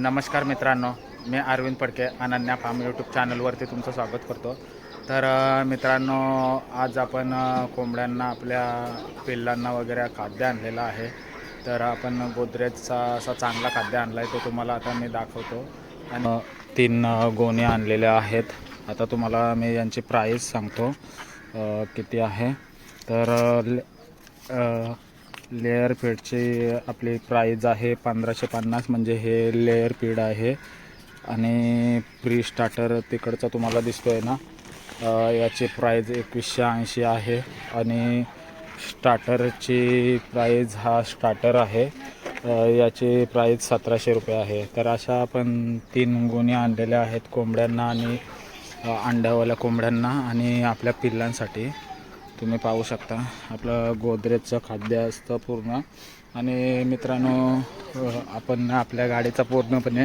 नमस्कार मित्रांनो मी अरविंद फडके अनन्या फार्म यूट्यूब चॅनलवरती तुमचं स्वागत करतो. तर मित्रांनो आज आपण कोंबड्यांना आपल्या पिल्लांना वगैरे खाद्य आणलेलं आहे. तर आपण गोदरेजचा असा चांगला खाद्य आणला आहे तो तुम्हाला आता मी दाखवतो. आणि तीन गोणे आणलेल्या आहेत. आता तुम्हाला मी यांची प्राईस सांगतो किती आहे. तर लेअर फीडची आपली प्राईज आहे पंधराशे पन्नास म्हणजे हे लेअर फीड आहे. आणि प्री स्टार्टर तिकडचा तुम्हाला दिसतो आहे ना याची प्राईज एकवीसशे ऐंशी आहे. आणि स्टार्टरची प्राईज हा स्टार्टर आहे. याची प्राईज सतराशे रुपये आहे. तर अशा आपण तीन गुणी आणलेल्या आहेत कोंबड्यांना आणि अंड्यावाल्या कोंबड्यांना आणि आपल्या पिल्लांसाठी. तुम्ही पाहू शकता. आपलं गोदरेजचं खाद्य असतं पूर्ण. आणि मित्रांनो आपण आपल्या गाडीचा पूर्णपणे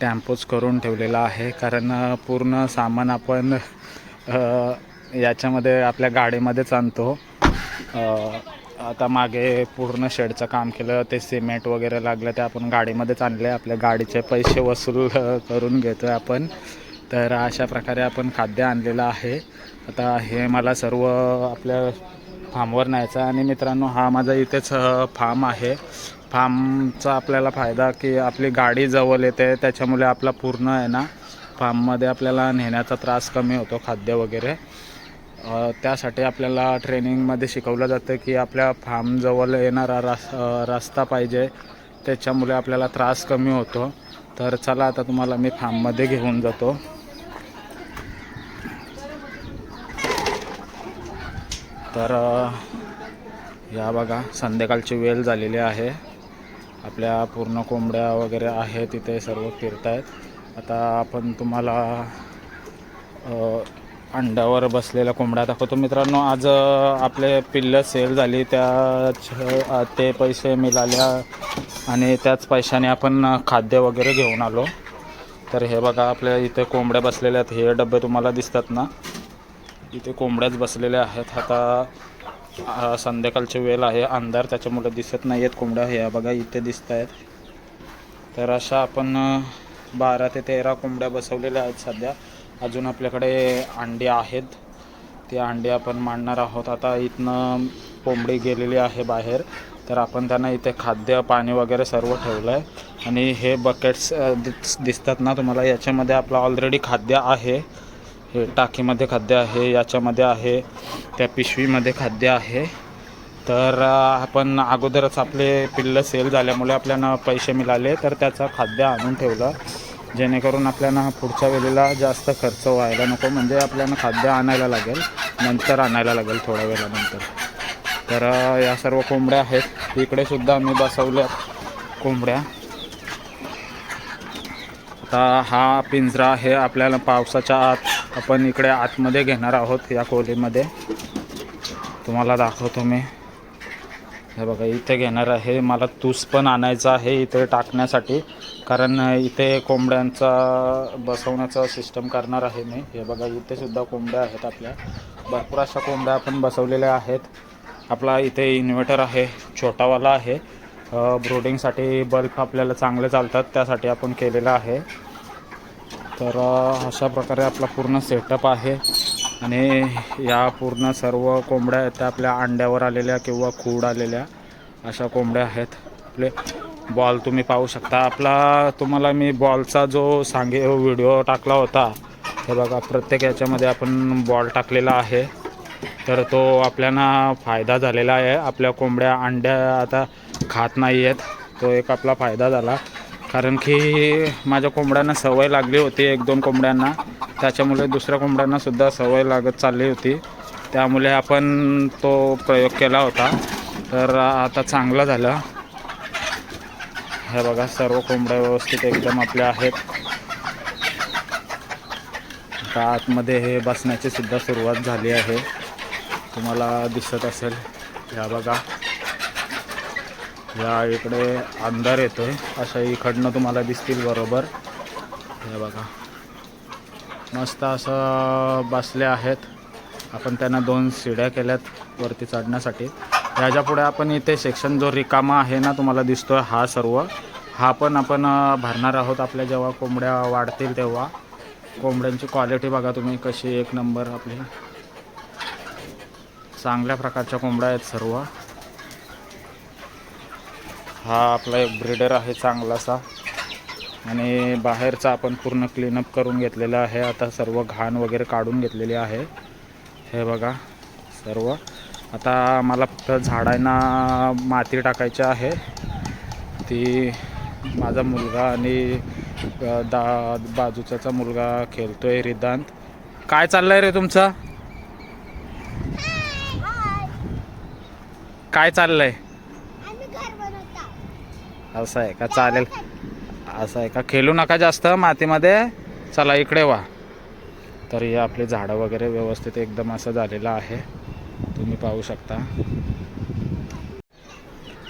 टॅम्पोज करून ठेवलेला आहे. कारण पूर्ण सामान आपण याच्यामध्ये आपल्या गाडीमध्येच आणतो. आता मागे पूर्ण शेडचं काम केलं. ते सिमेंट वगैरे लागलं ते आपण गाडीमध्येच आणले आपल्या गाडीचे पैसे वसूल करून घेतो आहे आपण. तर अशा प्रकारे आपण खाद्य आणलेलं आहे. आता हे मला सर्व आपल्या फार्मवर न्यायचं आणि मित्रांनो हा माझा इथेच फार्म आहे. फार्मचा आपल्याला फायदा की आपली गाडी जवळ येते त्याच्यामुळे आपला पूर्ण आहे ना. फार्ममध्ये आपल्याला नेण्याचा त्रास कमी होतो खाद्य वगैरे. त्यासाठी आपल्याला ट्रेनिंगमध्ये शिकवलं जातं की आपल्या फार्मजवळ येणारा रास रस्ता पाहिजे त्याच्यामुळे आपल्याला त्रास कमी होतो. तर चला आता तुम्हाला मी फार्ममध्ये घेऊन जातो. तर या बघा संध्याकाळची वेळ झालेली आहे. आपल्या पूर्ण कोंबड्या वगैरे आहेत तिथे सर्व फिरत आहेत आता आपण तुम्हाला अंड्यावर बसलेल्या कोंबड्या दाखवतो. मित्रांनो आज आपले पिल्लं सेल झाली. त्या ते पैसे मिळाल्या आणि त्याच पैशाने आपण खाद्य वगैरे घेऊन आलो. तर हे बघा आपल्या इथे कोंबड्या बसलेल्या आहेत. हे डबे तुम्हाला दिसतात ना? इथे कोंबड्याच बसलेल्या आहेत. आता संध्याकाळची वेळ आहे. अंधार त्याच्यामुळे दिसत नाही आहेत कोंबड्या. हे बघा इथे दिसत आहेत तर अशा आपण बारा ते तेरा कोंबड्या बसवलेल्या आहेत सध्या. अजून आपल्याकडे अंडी आहेत. ती अंडी आपण मांडणार आहोत. आता इथनं कोंबडी गेलेली आहे बाहेर. तर आपण त्यांना इथे खाद्य पाणी वगैरे सर्व ठेवलं आहे आणि हे बकेट्स दिस दिसतात ना तुम्हाला? याच्यामध्ये आपलं ऑलरेडी खाद्य आहे. हे टाकीमध्ये खाद्य आहे याच्यामध्ये आहे त्या पिशवीमध्ये खाद्य आहे. तर आपण अगोदरच आपले पिल्लं सेल झाल्यामुळे आपल्याला पैसे मिळाले तर त्याचं खाद्य आणून ठेवलं. जेणेकरून आपल्याला पुढच्या वेळेला जास्त खर्च व्हायला नको म्हणजे आपल्याला खाद्य आणायला लागेल नंतर आणायला लागेल थोड्या वेळानंतर. तर या सर्व कोंबड्या आहेत. इकडे सुद्धा मी बसवल्या कोंबड्या. आता हा पिंजरा आहे आपल्याला पावसाच्या आत. आपण इकडे आतमध्ये घेणार आहोत या खोलीमध्ये. तुम्हाला दाखवतो मी. हे बघा इथे घेणार आहे. मला तूस पण आणायचं आहे इथे टाकण्यासाठी. कारण इथे कोंबड्यांचा बसवण्याचा सिस्टम करणार आहे मी. हे बघा इथे सुद्धा कोंबड्या आहेत आपल्या. भरपूर अशा कोंबड्या आपण बसवलेल्या आहेत. आपला इथे इन्व्हर्टर आहे छोटावाला आहे. ब्रोडिंगसाठी बल्ब आपल्याला चांगले चालतात त्यासाठी आपण केलेलं आहे. तर अशा प्रकारे आपला पूर्ण सेटअप आहे. आणि या पूर्ण सर्व कोंबड्या आहेत त्या आपल्या अंड्यावर आलेल्या किंवा खूड आलेल्या अशा कोंबड्या आहेत. आपले बॉल तुम्ही पाहू शकता. आपला तुम्हाला मी बॉलचा जो सांगे व्हिडिओ टाकला होता हे बघा प्रत्येक याच्यामध्ये आपण बॉल टाकलेला आहे. तर तो आपल्याला फायदा झालेला आहे. आपल्या कोंबड्या अंड्या आता खात नाही आहेत तो एक आपला फायदा झाला. कारण की माझ्या कोंबड्यांना सवय लागली होती एक दोन कोंबड्यांना. त्याच्यामुळे दुसऱ्या कोंबड्यांनासुद्धा सवय लागत चालली होती. त्यामुळे आपण तो प्रयोग केला होता. तर आता चांगलं झालं. हे बघा सर्व कोंबड्या व्यवस्थित एकदम आपल्या आहेत. आता आतमध्ये हे बसण्याची सुद्धा सुरुवात झाली आहे. तुम्हाला दिसत असेल. ह्या बघा. या इकडे अंधार आहे अशा इकडनं तुम्हाला दिसतील बरोबर. हे बघा. मस्त असं बसले आहेत. आपण त्यांना दोन शिड्या केल्यात वरती चढण्यासाठी. ह्याच्या पुढे आपण इथे सेक्शन जो रिकामा आहे ना तुम्हाला दिसतो आहे हा सर्व. हा पण आपण भरणार आहोत आपल्या जेव्हा कोंबड्या वाढतील तेव्हा. कोंबड्यांची क्वालिटी बघा तुम्ही कशी एक नंबर आपली. चांगल्या प्रकारच्या कोंबड्या आहेत सर्व. हा आपला एक ब्रीडर आहे चांगलासा. आणि बाहेरचा आपण पूर्ण क्लीनअप करून घेतलेला आहे. आता सर्व घाण वगैरे काढून घेतलेली आहे. हे बघा सर्व. आता मला फक्त झाडांना माती टाकायची आहे. ती माझा मुलगा आणि दा बाजूचा मुलगा खेळतोय रिदांत. काय चाललंय रे तुमचं? काय घर बनवतो असं आहे का? चालेल. असं आहे का? खेळू नका जास्त मातीमध्ये. चला इकडे वा. तर हे आपली झाडं वगैरे व्यवस्थित एकदम असं झालेलं आहे. तुम्ही पाहू शकता.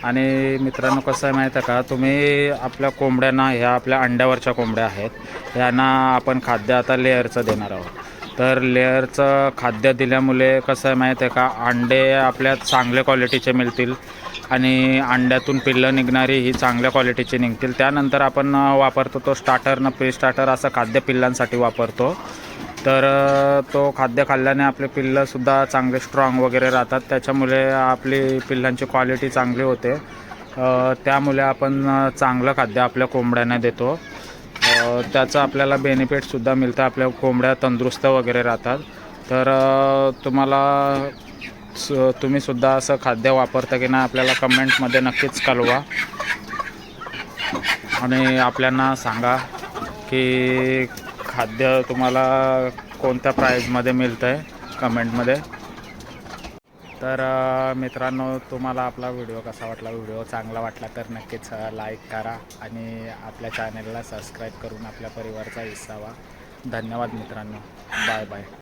आणि मित्रांनो कसं आहे माहीत आहे का? तुम्ही आपल्या कोंबड्यांना ह्या आपल्या अंड्यावरच्या कोंबड्या आहेत. यांना आपण खाद्य आता लेअरचं देणार आहोत. तर लेअरचं खाद्य दिल्यामुळे कसं आहे माहीत आहे का? अंडे आपल्या चांगल्या क्वालिटीचे मिळतील आणि अंड्यातून पिल्लं निघणारी ही चांगल्या क्वालिटीची निघतील. त्यानंतर आपण वापरतो तो स्टार्टर न प्री स्टार्टर असं खाद्य पिल्लांसाठी वापरतो. तर तो खाद्य खाल्ल्याने आपले पिल्लंसुद्धा चांगले स्ट्रॉंग वगैरे राहतात. त्याच्यामुळे आपली पिल्लांची क्वालिटी चांगली होते. त्यामुळे आपण चांगलं खाद्य आपल्या कोंबड्यांना देतो. त्याचं आपल्याला बेनिफिटसुद्धा मिळतं. आपल्या कोंबड्या तंदुरुस्त वगैरे राहतात. तर तुम्हाला स- तुम्ही सुद्धा असं खाद्य वापरता की नाही आपल्याला कमेंटमध्ये नक्कीच कळवा. आणि आपल्यांना सांगा की खाद्य तुम्हाला कोणत्या प्राईजमध्ये मिळतं आहे कमेंटमध्ये तर मित्रांनो तुम्हाला आपला व्हिडिओ कसा वाटला? व्हिडिओ चांगला वाटला तर नक्कीच लाईक करा आणि आपल्या चॅनलला सबस्क्राईब करून आपल्या परिवाराचा हिस्सा व्हा. धन्यवाद मित्रांनो. Bye bye